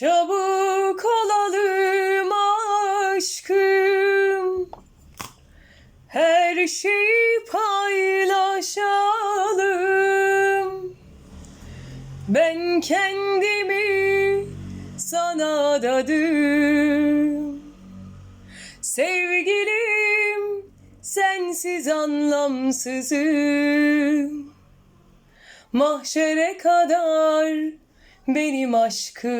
Çabuk olalım aşkım. Her şeyi paylaşalım. Ben kendimi sana adadım. Sevgilim sensiz anlamsızım. Mahşere kadar benim aşkım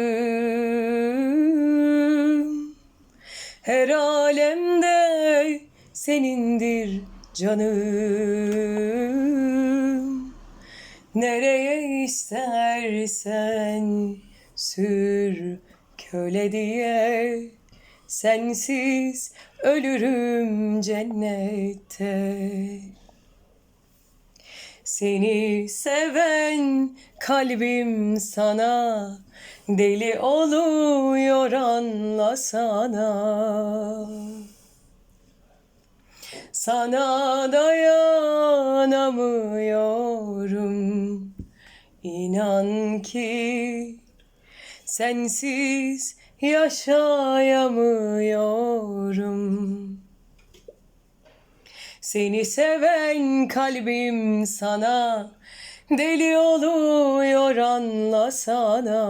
Her alemde senindir canım. Nereye istersen sür köle diye Sensiz ölürüm cennette seni seven kalbim sana deli oluyor anlasana. Sana dayanamıyorum inan ki sensiz yaşayamıyorum. Seni seven kalbim sana deli oluyor anlasana.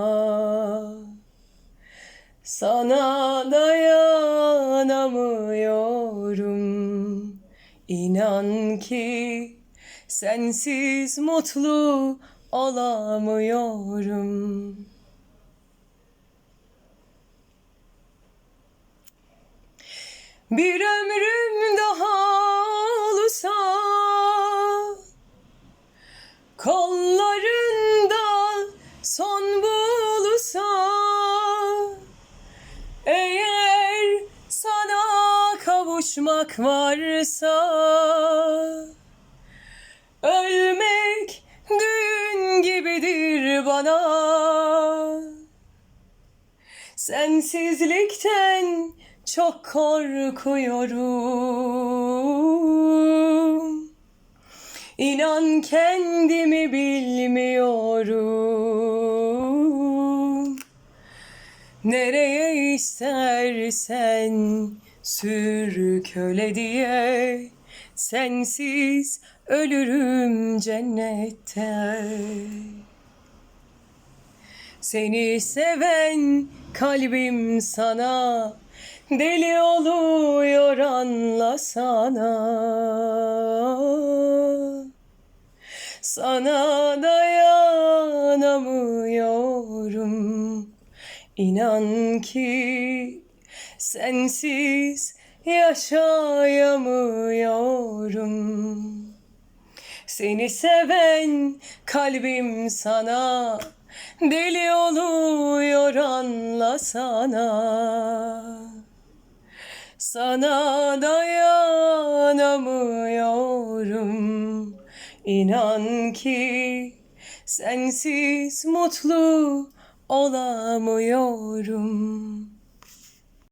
Sana dayanamıyorum. İnan ki sensiz mutlu olamıyorum. Bir ömrüm kavuşmak varsa Ölmek düğün gibidir bana Sensizlikten çok korkuyorum. İnan kendimi bilmiyorum. Nereye istersen sür köle diye sensiz ölürüm cennette. Seni seven kalbim sana deli oluyor anlasana. Sana dayanamıyorum. İnan ki sensiz yaşayamıyorum. Seni seven kalbim sana deli oluyor anlasana. Sana dayanamıyorum. İnan ki sensiz mutlu olamıyorum.